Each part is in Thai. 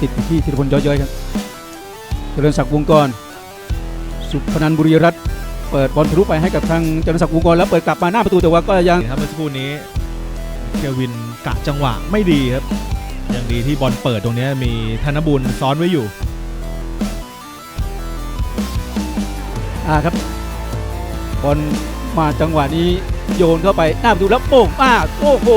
ติดอยู่ที่ธีรพลย้อยๆครับเจริญศักดิ์วงกรสุพนันท์บุรีรัตน์เปิดบอลทะลุไปให้กับทางเจริญศักดิ์วงกรแล้วเปิดกลับมาหน้าประตูแต่ว่าก็ยังครับเมื่อสักครู่นี้เควินกะจังหวะไม่ดีครับยังดีที่บอลเปิดตรงเนี้ยมีธนบุญซ้อนไว้อยู่อ่าครับบอลมาจังหวะนี้โยนเข้าไปหน้าประตูแล้วโป่งมากโอ้โห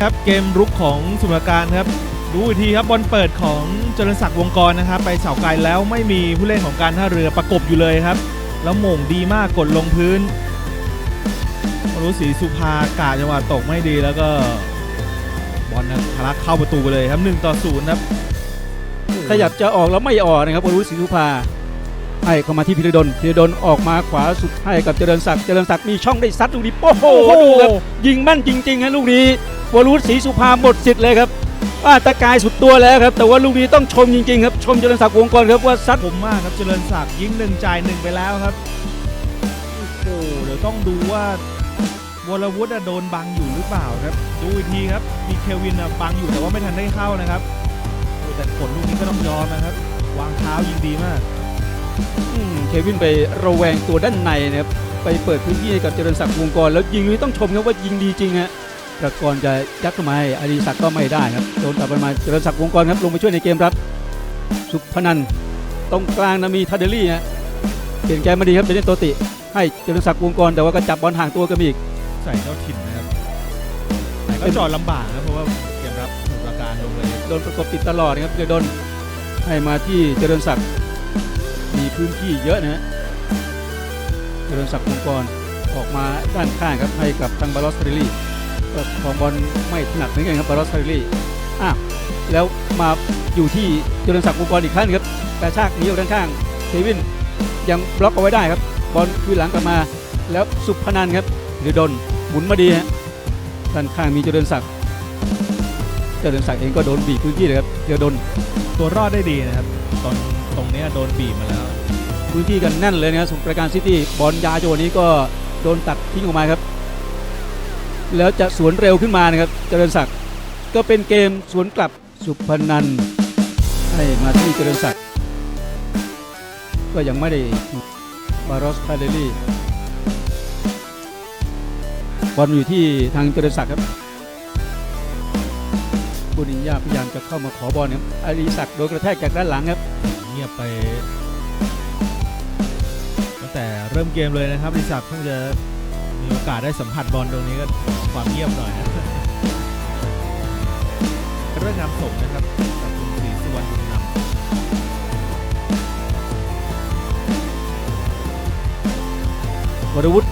ครับเกมรุกของสมุทรปราการครับ ดูอีกทีครับบอลเปิดของเจริญศักดิ์วงกรนะครับ ไปเสาไกลแล้วไม่มีผู้เล่นของการท่าเรือประกบอยู่เลยครับ แล้วโหม่งดีมากกดลงพื้นวรุษศรีสุภากาจังหวะตกไม่ดีแล้วก็บอลนะทะลักเข้าประตูไปเลยครับ1ต่อ0ครับขยับจะออกแล้วไม่ออกนะครับวรุษศรีสุภาให้เข้ามาที่พิรดลพิรดลออกมาขวาสุดให้กับเจริญศักดิ์เจริญศักดิ์มีช่องได้ซัดลูกนี้โอ้โหดูครับยิงแม่นจริงๆฮะลูกนี้วรุษศรีสุภาหมดสิทธิ์เลยครับ ว่าตะกายสุดตัวแล้วครับ แต่ว่าลูกนี้ต้องชมจริงๆครับ ชมเจริญศักดิ์วงกรครับว่าซัดผมมากครับเจริญศักดิ์ยิงหนึ่งจ่ายหนึ่งไปแล้วครับโอ้โหเดี๋ยวต้องดูว่าวรวุฒิอะโดนบังอยู่หรือเปล่าครับ ดูอีกทีครับ มีเควินอะบังอยู่แต่ว่าไม่ทันได้เข้านะครับโอ้แต่ผลลูกนี้ก็ต้องยอมนะครับ วางเท้ายิงดีมากอืมเควินไประแวงตัวด้านในนะครับไปเปิดพื้นที่ให้กับเจริญศักดิ์วงกรแล้วยิงนี้ต้องชมครับว่ายิงดีจริงฮะ แต่ก่อนจะยัดเข้ามาให้อดีศักดิ์ก็ไม่ได้ครับโดนตัดไปมาเจริญศักดิ์วงกรครับลงมาช่วยในเกมรับ สุพนันท์ตรงกลางนะมีทาเดลี่ฮะเปลี่ยนแกมมาดีครับเป็นเล่นโตติ ให้เจริญศักดิ์วงกรแต่ว่าก็จับบอลห่างตัวกันอีกใส่เจ้าถิ่นนะครับแต่ก็จอดลำบากนะเพราะว่าเกมรับสมุทรปราการลงเลยโดนประกบติดตลอดนะครับเลยโดนให้มาที่เจริญศักดิ์มีพื้นที่เยอะนะฮะเจริญศักดิ์วงกรออกมาด้านข้างครับให้กับทางบาลอสเทรลี่ก็ ของบอลไม่ถนัดเหมือนกันครับบาลอสเทรลี่อะแล้วมาอยู่ที่เจริญศักดิ์วงกรอีกครั้งหนึงครับกระชากหนีออกด้านข้างเควินยังบล็อกเอาไว้ได้ครับ บอลคืนหลังกลับมา แล้วสุพนันท์ครับหรือดนหมุนมาดีฮะด้านข้างมีเจริญศักดิ์เจริญศักดิ์เองก็โดนบีบพื้นที่เลยครับเจริญดนตัวรอดได้ดีนะครับตอนตรงเนี้ยโดนบีบมาแล้ว พื้นที่กันแน่นเลยนะครับสมุทรปราการซิตี้บอลยาโจวนี้ก็โดนตัดทิ้งออกมาครับ แล้วจะสวนเร็วขึ้นมานะครับ เจริญศักดิ์ก็เป็นเกมสวนกลับสุพนันให้มาที่เจริญศักดิ์ก็ยังไม่ได้บารอสทาเดลี่บอลอยู่ที่ทางเจริญศักดิ์ครับบุญญาพยายามจะเข้ามาขอบอลครับอาริศักดิ์โดนกระแทกจากด้านหลังครับเงียบไปตั้งแต่เริ่มเกมเลยนะครับอริศักดิ์เพิ่งจะ มีโอกาสได้สัมผัสบอลตรงนี้ก็ความเงียบหน่อยนะเรื่องงามสมนะครับกับคุณศรีสุวรรณบุญนำวรวุฒิ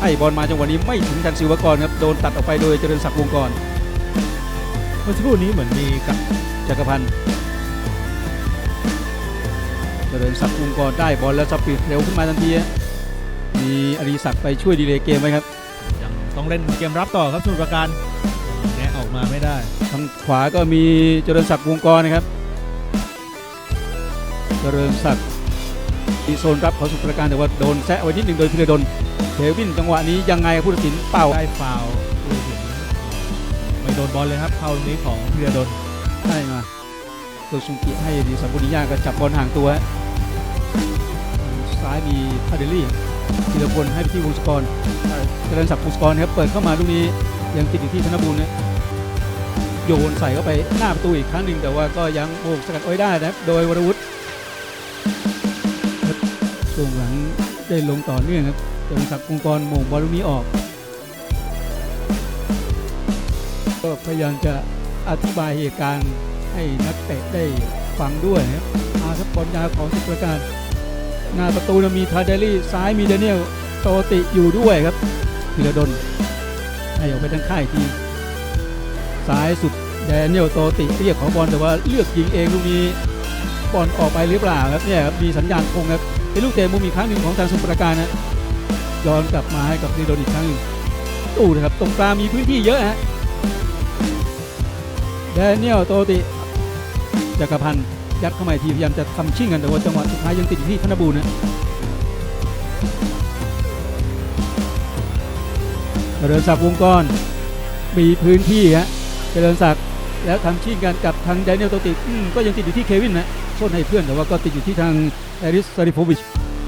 ให้บอลมาจังหวะนี้ไม่ถึงทันศิวกรครับโดนตัดออกไปโดยเจริญศักดิ์วงกรเมื่อสักครู่นี้เหมือนมีกับจักรพันธ์เจริญศักดิ์วงกรได้บอลแล้วสปีดเร็วขึ้นมาทันที มีอริศักดิ์ไปช่วยดีเลย์เกมไว้ครับยังต้องเล่นเกมรับต่อครับสมุทรปราการยังแงะออกมาไม่ได้ ทางขวาก็มีเจริญศักดิ์วงกรนะครับ เจริญศักดิ์ที่โซนรับของสุพรรณการแต่ว่าโดนแซะไว้นิดหนึ่งโดยพิรดลเควินจังหวะนี้ยังไงผู้ตัดสินเป่าได้ฟาวล์ดูถึงไม่โดนบอลเลยครับเข้าตรงนี้ของพีระดลให้มาตัวซุงกิให้ดีสัมบุญญาก็จับบอลห่างตัวฮะซ้ายมีพาเดลี่ ธีรพลให้ไปที่วงศกรเจริญศักดิ์วงศกรครับเปิดเข้ามาลูกนี้ยังติดอยู่ที่ธนบุญนะโยนใส่เข้าไปหน้าประตูอีกครั้งหนึ่งแต่ว่าก็ยังโบกสกัดเอาไว้ได้นะครับโดยวรวุฒิช่วงหลังได้ลงต่อเนื่องครับเจริญศักดิ์วงศกรมงบอลลูกนี้ออก ก็พยายามจะอธิบายเหตุการณ์ให้นักเตะได้ฟังด้วยนะครับอาครับบอลยาของสุประการ หน้าประตูมีทาเดลี่ซ้ายมีเดเนียลโตติอยู่ด้วยครับพิรดลให้ออกไปทางข้างอีกทีซ้ายสุดเดเนียลโตติเรียกของบอลแต่ว่าเลือกยิงเองลูกนี้บอลออกไปหรือเปล่าครับเนี่ยครับมีสัญญาณธงครับเป็นลูกเตะมุมอีกครั้งหนึ่งของทางสมุปราการนะย้อนกลับมาให้กับพิรดลอีกครั้งหนึ่งตู้นะครับตรงกลางมีพื้นที่เยอะฮะแดเนียลโตติจักรพันธ์ ยัดเข้ามาอีกทีพยายามจะทำชิ่งกันแต่ว่าจังหวะสุดท้ายยังติดอยู่ที่ธนบูรณ์นะเจริญศักดิ์วงกรมีพื้นที่ฮะเจริญศักดิ์แล้วทำชิ่งกันกับทางแดเนียลโตติอืมก็ยังติดอยู่ที่เควินนะโทษให้เพื่อนแต่ว่าก็ติดอยู่ที่ทางแอริสซาริโฟวิช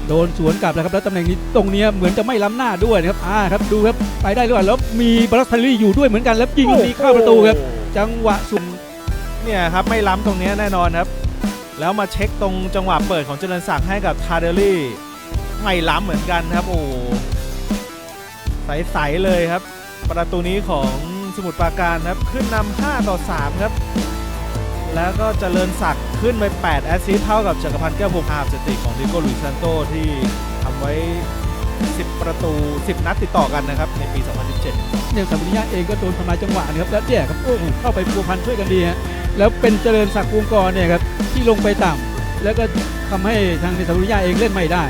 โดนสวนกลับแล้วครับแล้วตำแหน่งนี้ตรงเนี้ยเหมือนจะไม่ล้ำหน้าด้วยนะครับอ่าครับดูครับไปได้หรือเปล่าแล้วมีบรัสเทลลี่อยู่ด้วยเหมือนกันแล้วยิงลูกนี้เข้าประตูครับจังหวะสุ่มเนี่ยครับไม่ล้ำตรงเนี้ยแน่นอนครับ แล้วมาเช็คตรงจังหวะเปิดของเจริญศักดิ์ให้กับทาเดลลี่ไม่ล้ำเหมือนกันครับโอ้ใสๆเลยครับ ประตูนี้ของสมุทรปราการครับขึ้นนำ5ต่อ3ครับ แล้วก็เจริญศักดิ์ขึ้นไป 8 แอสซิสเท่ากับจักรพันธ์แก้วพรหมอาบสติของดิโก้ลุยซันโตที่ทำไว้ 10 ประตู 10 นัดติดต่อกันนะครับ ในปี 2017 เนี่ยสัมปญาเองก็โดนทำลายจังหวะนะครับแล้วเนี่ครับโอ้โหเข้าไปพัวพันช่วยกันดีฮะ แล้วเป็นเจริญศักดิ์วงกรเนี่ยครับที่ลงไปต่ำแล้วก็ทำให้ทางในสัมปญาเองเล่นไม่ได้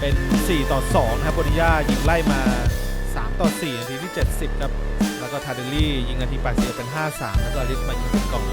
เป็น 4 ต่อ2ครับบริยายิงไล่มา 3 ต่อ4นาทีที่ 70 ครับ แล้วก็ทาเดลลี่ยิงนาที 80 เป็น 5-3 แล้วก็อลิสมายิงเป็นกอง